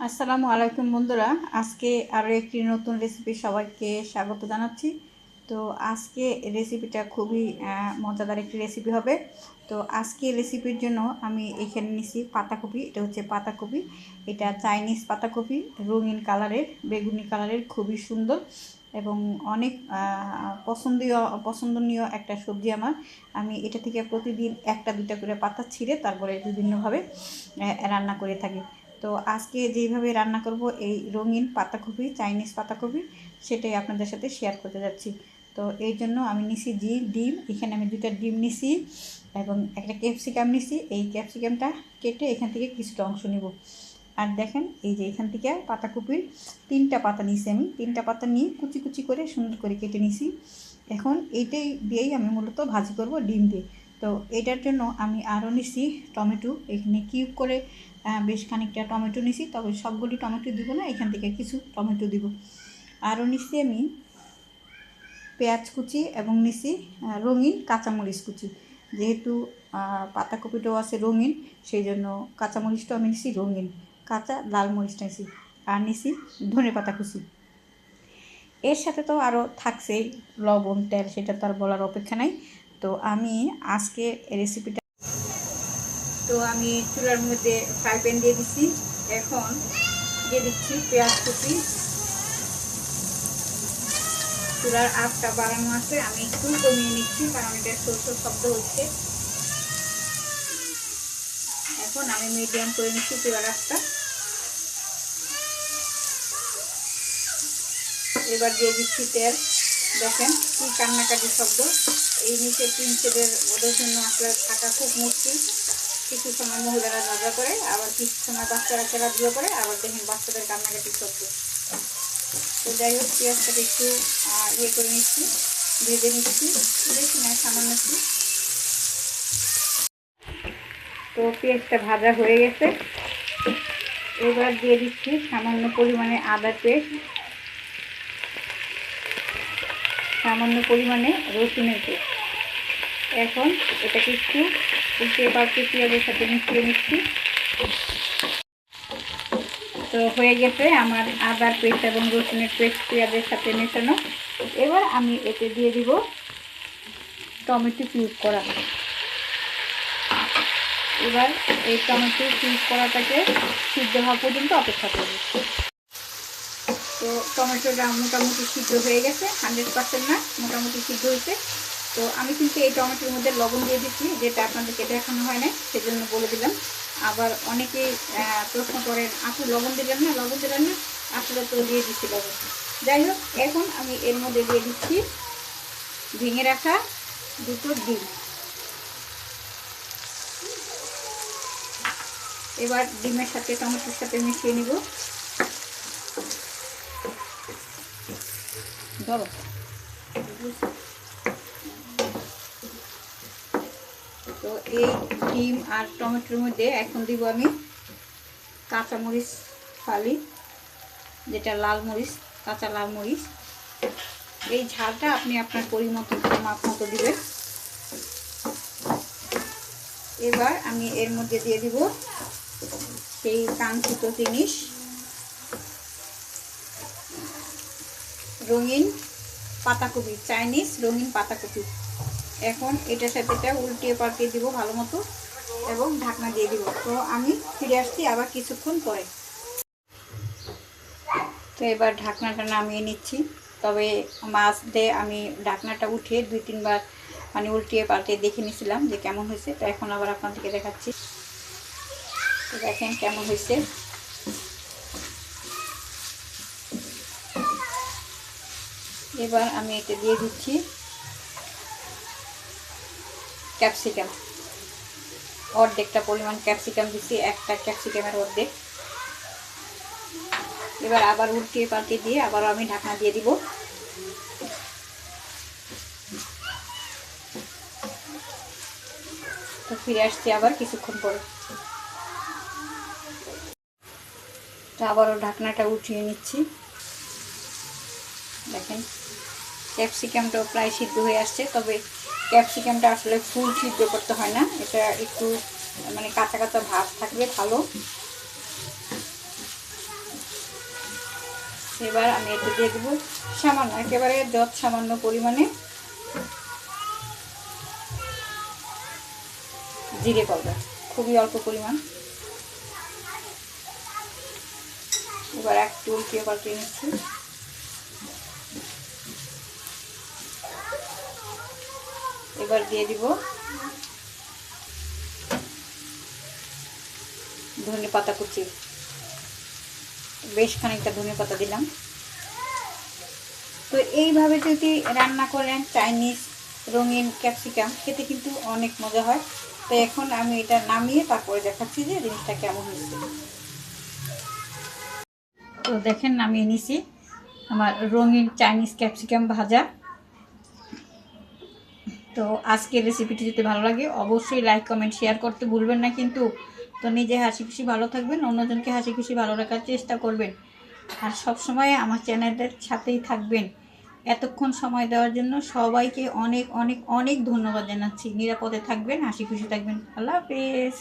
আসসালামু আলাইকুম বন্ধুরা। আজকে আরও একটি নতুন রেসিপি সবাইকে স্বাগত জানাচ্ছি। তো আজকে রেসিপিটা খুবই মজাদার একটি রেসিপি হবে। তো আজকে রেসিপির জন্য আমি এখানে নিছি পাতাকপি। এটা হচ্ছে পাতাকপি। এটা চাইনিজ পাতাকপি। রঙিন কালারের, বেগুনি কালারের, খুবই সুন্দর এবং অনেক পছন্দীয়, পছন্দনীয় একটা সবজি আমার। আমি এটা থেকে প্রতিদিন একটা দুটা করে পাতা ছিঁড়ে তারপরে বিভিন্নভাবে রান্না করে থাকি। তো আজকে যেইভাবে রান্না করব, এই রঙিন পাতাকপি, চাইনিজ পাতাকপি, সেটাই আপনাদের সাথে শেয়ার করতে যাচ্ছি। তো এই জন্য আমি নিছি জি, ডিম, এখানে আমি দুইটা ডিম নিছি এবং একটা ক্যাপসিকাম নিছি। এই ক্যাপসিকামটা কেটে এখান থেকে কিছুটা অংশ নিব। আর দেখেন, এই যে এখান থেকে পাতাকপির তিনটা পাতা নিছি আমি। তিনটা পাতা নিয়ে কুচি কুচি করে সুন্দর করে কেটে নিছি। এখন এইটাই দিয়েই আমি মূলত ভাজি করব ডিম দিয়ে। তো এটার জন্য আমি আরও নিছি টমেটো। এখানে কিউব করে বেশ খানিকটা টমেটো নিছি, তবে সবগুলি টমেটো দিব না, এখান থেকে কিছু টমেটো দিব। আরও নিছি আমি পেঁয়াজ কুচি এবং নিছি রঙিন কাঁচামরিচ কুচি। যেহেতু পাতাকপিটাও আছে রঙিন, সেই জন্য কাঁচামরিচটাও আমি নিছি রঙিন, কাঁচা লাল মরিচটা নিছি, আর নিছি ধনে পাতা কুচি। এর সাথে তো আরও থাকছেই লবণ, তেল, সেটা তো আর বলার অপেক্ষা নাই। তো আমি আজকে রেসিপিটা তো আমি চুলার মধ্যে ফ্রাই প্যান দিয়ে দিচ্ছি এখন দিয়ে দিচ্ছি পেঁয়াজ কুচি। চুলার আটটা বাড়ানো আছে। আমি একটু কমিয়ে নিচ্ছি কারণ এটা সরষে শব্দ হচ্ছে। এখন আমি মিডিয়াম করে নিচ্ছি চুলার আটটা এবার দিয়ে দিচ্ছি তেল। দেখেন কি কান্নাকাটি শব্দ। এই নিচে তিন সেটের ওদের জন্য আসলে থাকা খুব মুশকিল। কিছু সময় মহিলারা ঝগড়া করে, আবার কিছু সময় বাচ্চারা খেলাধুলো করে, আবার দেখেন বাচ্চাদের কান্নাকাটি শব্দ তো যাই হোক পেঁয়াজটাকে একটু ইয়ে করে নিচ্ছি, ভেজে নিচ্ছি বেশি না সামান্য একটু। তো পেঁয়াজটা ভাজা হয়ে গেছে। এবার দিয়ে দিচ্ছি সামান্য পরিমাণে আদা পেস্ট। সামান্য পরিমাণে রসুনের পেস্ট। এখন এটাকে একটু উল্টে পাল্টে পেঁয়াজের সাথে মিশিয়ে নিচ্ছি। তো হয়ে গেছে আমার আদার পেস্ট এবং রসুনের পেস্ট পেঁয়াজের সাথে মেশানো। এবার আমি এতে দিয়ে দিব টমেটো কিউব করা। এবার এই টমেটো কিউব করাটাকে সিদ্ধ হওয়া পর্যন্ত অপেক্ষা করব। তো টমেটোটা মোটামুটি সিদ্ধ হয়ে গেছে হান্ড্রেড পার্সেন্ট না, মোটামুটি সিদ্ধ হয়েছে। তো আমি কিন্তু এই টমেটোর মধ্যে লবণ দিয়ে দিচ্ছি যেটা আপনাদেরকে দেখানো হয় না সেজন্য বলে দিলাম। আবার অনেকেই আহ, প্রশ্ন করেন আপু লবণ দিলেন না? লবণ দিলেন না। আসলে তো দিয়ে দিচ্ছি লবণ। যাই হোক এখন আমি এর মধ্যে দিয়ে দিচ্ছি ভেঙে রাখা দুটো ডিম। এবার ডিমের সাথে টমেটোর সাথে মিশিয়ে নিব। ধরো। তো এই ডিম আর টমেটোর মধ্যে এখন দিব আমি কাঁচামরিচ ফালি, যেটা লাল মরিচ, কাঁচা লাল মরিচ। এই ঝালটা আপনি আপনার পরিমতো মাপ মতো দেবেন। এবার আমি এর মধ্যে দিয়ে দিব সেই কাঙ্ক্ষিত জিনিস। রঙিন পাতাকপি, চাইনিজ রঙিন পাতাকপি। এখন এটার সাথে এটা উল্টিয়ে পাল্টিয়ে দিব ভালো মতো এবং ঢাকনা দিয়ে দিব। তো আমি ফিরে আসছি আবার কিছুক্ষণ পরে। তো এবার ঢাকনাটা নামিয়ে নিচ্ছি। তবে মাছ দিয়ে আমি ঢাকনাটা উঠিয়ে দুই, তিনবার মানে উল্টিয়ে পাল্টিয়ে দেখে নিয়েছিলাম যে কেমন হয়েছে। তো এখন আবার আপনাদেরকে দেখাচ্ছি। তো দেখেন কেমন হয়েছে। এবার আমি এটা দিয়ে দিচ্ছি। ক্যাপসিকাম। অর্ধেকটা পরিমাণ ক্যাপসিকাম দিচ্ছি একটা ক্যাপসিকামের অর্ধেক। এবার আবার উল্টিয়ে পাল্টিয়ে দিয়ে আবার আমি ঢাকনা দিয়ে দিব। তো ফিরে আসছি আবার কিছুক্ষণ পরে। তো আবারও ঢাকনাটা উঠিয়ে নিচ্ছি। দেখেন, ক্যাপসিকামটাও প্রায় সিদ্ধ হয়ে আসছে, তবে ক্যাপসিকামটা আসলে ফুল সিদ্ধ করতে হয় না। এটা একটু মানে কাঁচা কাঁচা ভাব থাকবে, ভালো। এবার আমি এতে দিয়ে দেবো সামান্য, একেবারে যত সামান্য পরিমাণে জিরে পাউডার, খুবই অল্প পরিমাণ। এবার একটু উল্টিয়ে পাল্টিয়ে নিচ্ছি। এবার দিয়ে দিব ধনে পাতা কুচি। বেশ খানিকটা ধনে পাতা দিলাম। তো এইভাবে যদি রান্না করেন চাইনিজ রঙিন ক্যাপসিকাম, খেতে কিন্তু অনেক মজা হয়। তো এখন আমি এটা নামিয়ে তারপরে দেখাচ্ছি যে জিনিসটা কেমন হয়েছে। তো দেখেন নামিয়ে নিছি। আমার রঙিন চাইনিজ ক্যাপসিকাম ভাজা। তো আজকের রেসিপিটি যদি ভালো লাগে, অবশ্যই লাইক কমেন্ট শেয়ার করতে ভুলবেন না কিন্তু। তো নিজে হাসি খুশি ভালো থাকবেন, অন্যজনকে হাসি খুশি ভালো রাখার চেষ্টা করবেন। আর সব সময় আমার চ্যানেলের সাথেই থাকবেন। এতক্ষণ সময় দেওয়ার জন্য সবাইকে অনেক অনেক অনেক ধন্যবাদ জানাচ্ছি। নিরাপদে থাকবেন, হাসি খুশি থাকবেন। আল্লাহ হাফেজ।